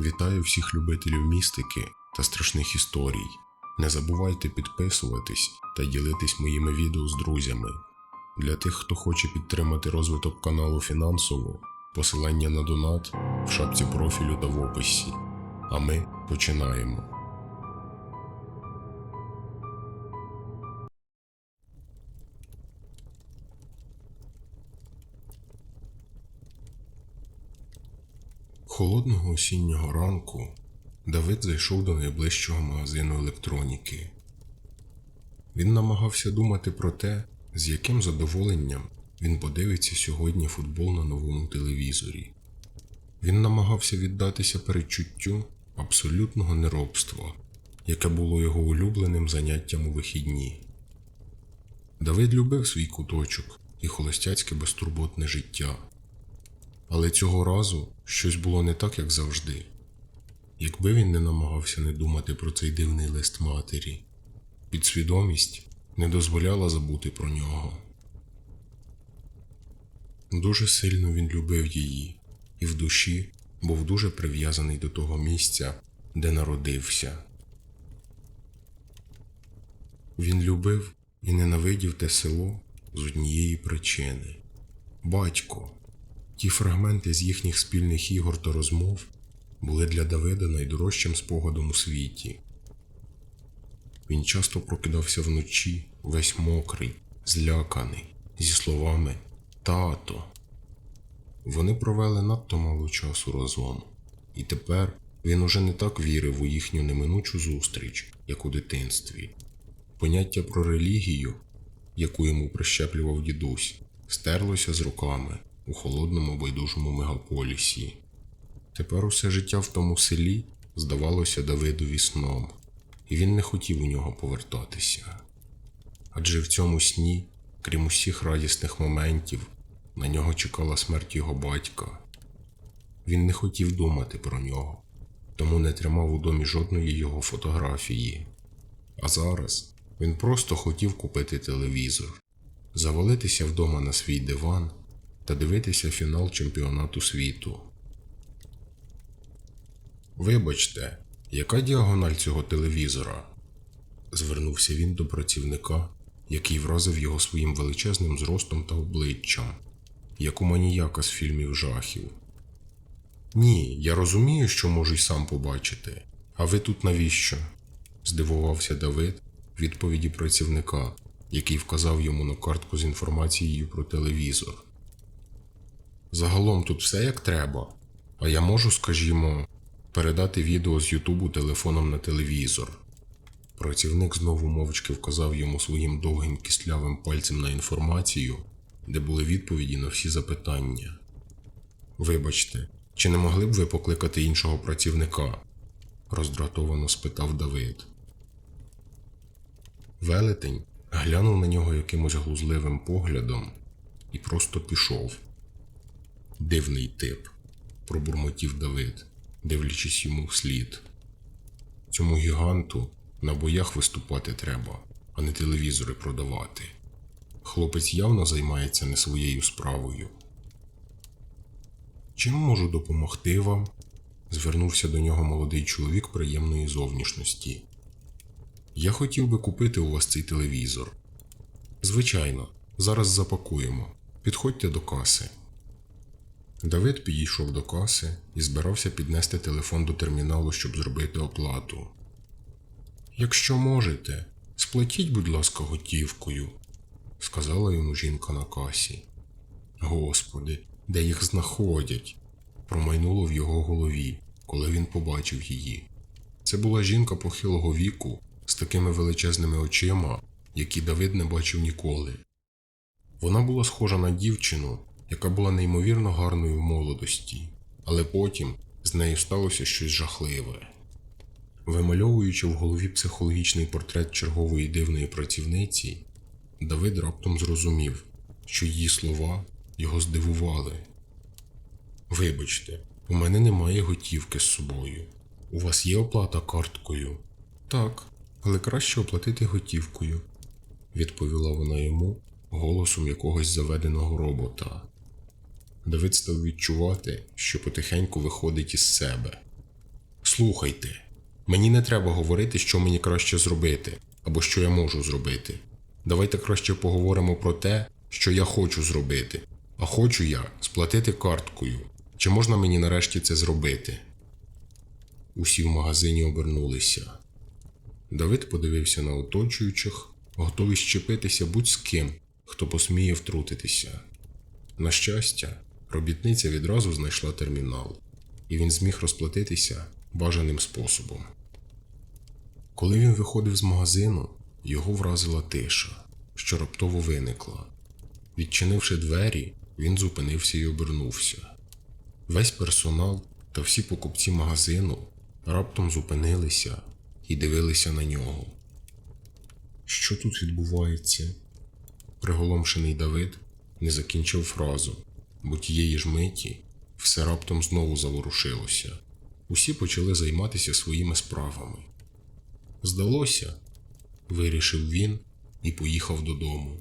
Вітаю всіх любителів містики та страшних історій. Не забувайте підписуватись та ділитись моїми відео з друзями. Для тих, хто хоче підтримати розвиток каналу фінансово, посилання на донат в шапці профілю та в описі. А ми починаємо. Холодного осіннього ранку Давид зайшов до найближчого магазину електроніки. Він намагався думати про те, з яким задоволенням він подивиться сьогодні футбол на новому телевізорі. Він намагався віддатися передчуттю абсолютного неробства, яке було його улюбленим заняттям у вихідні. Давид любив свій куточок і холостяцьке безтурботне життя. Але цього разу щось було не так, як завжди. Якби він не намагався не думати про цей дивний лист матері, підсвідомість не дозволяла забути про нього. Дуже сильно він любив її і в душі був дуже прив'язаний до того місця, де народився. Він любив і ненавидів те село з однієї причини батько. Ті фрагменти з їхніх спільних ігор та розмов були для Давида найдорожчим спогадом у світі. Він часто прокидався вночі, весь мокрий, зляканий, зі словами Тато. Вони провели надто мало часу разом, і тепер він уже не так вірив у їхню неминучу зустріч, як у дитинстві. Поняття про релігію, яку йому прищеплював дідусь, стерлося з руками у холодному байдужому мегаполісі. Тепер усе життя в тому селі здавалося Давидові сном, і він не хотів у нього повертатися. Адже в цьому сні, крім усіх радісних моментів, на нього чекала смерть його батька. Він не хотів думати про нього, тому не тримав у домі жодної його фотографії. А зараз він просто хотів купити телевізор, завалитися вдома на свій диван та дивитися фінал чемпіонату світу. Вибачте, яка діагональ цього телевізора? звернувся він до працівника, який вразив його своїм величезним зростом та обличчям, як у маніяка з фільмів жахів. Ні, я розумію, що можу й сам побачити. А ви тут навіщо? здивувався Давид відповіді працівника, який вказав йому на картку з інформацією про телевізор. Загалом тут все як треба, а я можу, скажімо, передати відео з Ютубу телефоном на телевізор. Працівник знову мовчки вказав йому своїм довгим кислявим пальцем на інформацію, де були відповіді на всі запитання. Вибачте, чи не могли б ви покликати іншого працівника? роздратовано спитав Давид. Велетень глянув на нього якимось глузливим поглядом і просто пішов. Дивний тип, пробурмотів Давид, дивлячись йому вслід. Цьому гіганту на боях виступати треба, а не телевізори продавати. Хлопець явно займається не своєю справою. Чим можу допомогти вам? звернувся до нього молодий чоловік приємної зовнішності. Я хотів би купити у вас цей телевізор. Звичайно, зараз запакуємо. Підходьте до каси. Давид підійшов до каси і збирався піднести телефон до терміналу, щоб зробити оплату. Якщо можете, сплатіть, будь ласка, готівкою, сказала йому жінка на касі. Господи, де їх знаходять? промайнуло в його голові, коли він побачив її. Це була жінка похилого віку з такими величезними очима, які Давид не бачив ніколи. Вона була схожа на дівчину, яка була неймовірно гарною в молодості, але потім з нею сталося щось жахливе. Вимальовуючи в голові психологічний портрет чергової дивної працівниці, Давид раптом зрозумів, що її слова його здивували. Вибачте, у мене немає готівки з собою. У вас є оплата карткою? Так, але краще оплатити готівкою, відповіла вона йому голосом якогось заведеного робота. Давид став відчувати, що потихеньку виходить із себе. Слухайте, мені не треба говорити, що мені краще зробити, або що я можу зробити. Давайте краще поговоримо про те, що я хочу зробити. А хочу я сплатити карткою. Чи можна мені нарешті це зробити? Усі в магазині обернулися. Давид подивився на оточуючих, готовий щепитися будь з ким, хто посміє втрутитися. На щастя, робітниця відразу знайшла термінал, і він зміг розплатитися бажаним способом. Коли він виходив з магазину, його вразила тиша, що раптово виникла. Відчинивши двері, він зупинився і обернувся. Весь персонал та всі покупці магазину раптом зупинилися і дивилися на нього. Що тут відбувається? Приголомшений Давид не закінчив фразу, бо тієї ж миті все раптом знову заворушилося. Усі почали займатися своїми справами. Здалося, вирішив він і поїхав додому.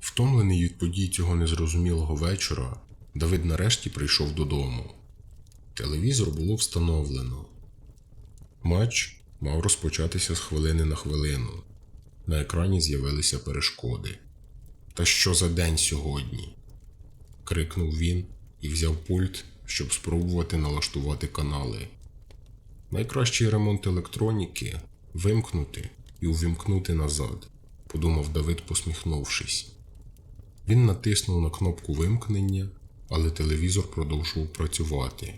Втомлений від подій цього незрозумілого вечора, Давид нарешті прийшов додому. Телевізор було встановлено. Матч мав розпочатися з хвилини на хвилину. На екрані з'явилися перешкоди. Та що за день сьогодні? крикнув він і взяв пульт, щоб спробувати налаштувати канали. Найкращий ремонт електроніки вимкнути і увімкнути назад, подумав Давид, посміхнувшись. Він натиснув на кнопку вимкнення, але телевізор продовжував працювати.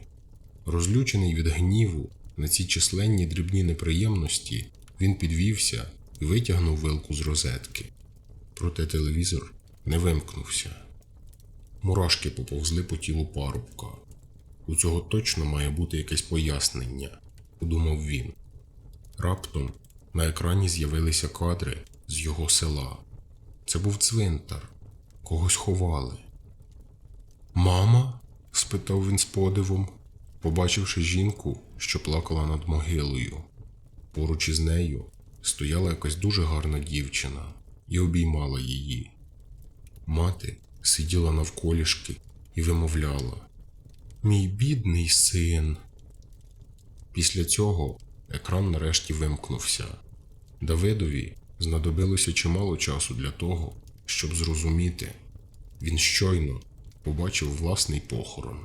Розлючений від гніву на ці численні дрібні неприємності, він підвівся і витягнув вилку з розетки. Проте телевізор не вимкнувся. Мурашки поповзли по тілу парубка. У цього точно має бути якесь пояснення, подумав він. Раптом на екрані з'явилися кадри з його села. Це був цвинтар, когось ховали. Мама? спитав він з подивом, побачивши жінку, що плакала над могилою. Поруч із нею стояла якась дуже гарна дівчина і обіймала її. Мати сиділа навколішки і вимовляла Мій бідний син. Після цього екран нарешті вимкнувся. Давидові знадобилося чимало часу для того, щоб зрозуміти, він щойно побачив власний похорон.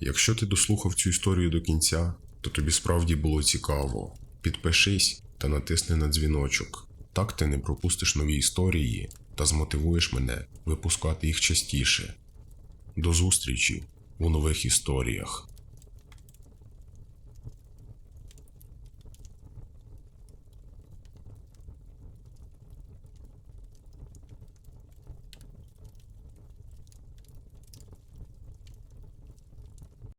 Якщо ти дослухав цю історію до кінця, то тобі справді було цікаво. Підпишись та натисни на дзвіночок. Так ти не пропустиш нові історії та змотивуєш мене випускати їх частіше. До зустрічі у нових історіях.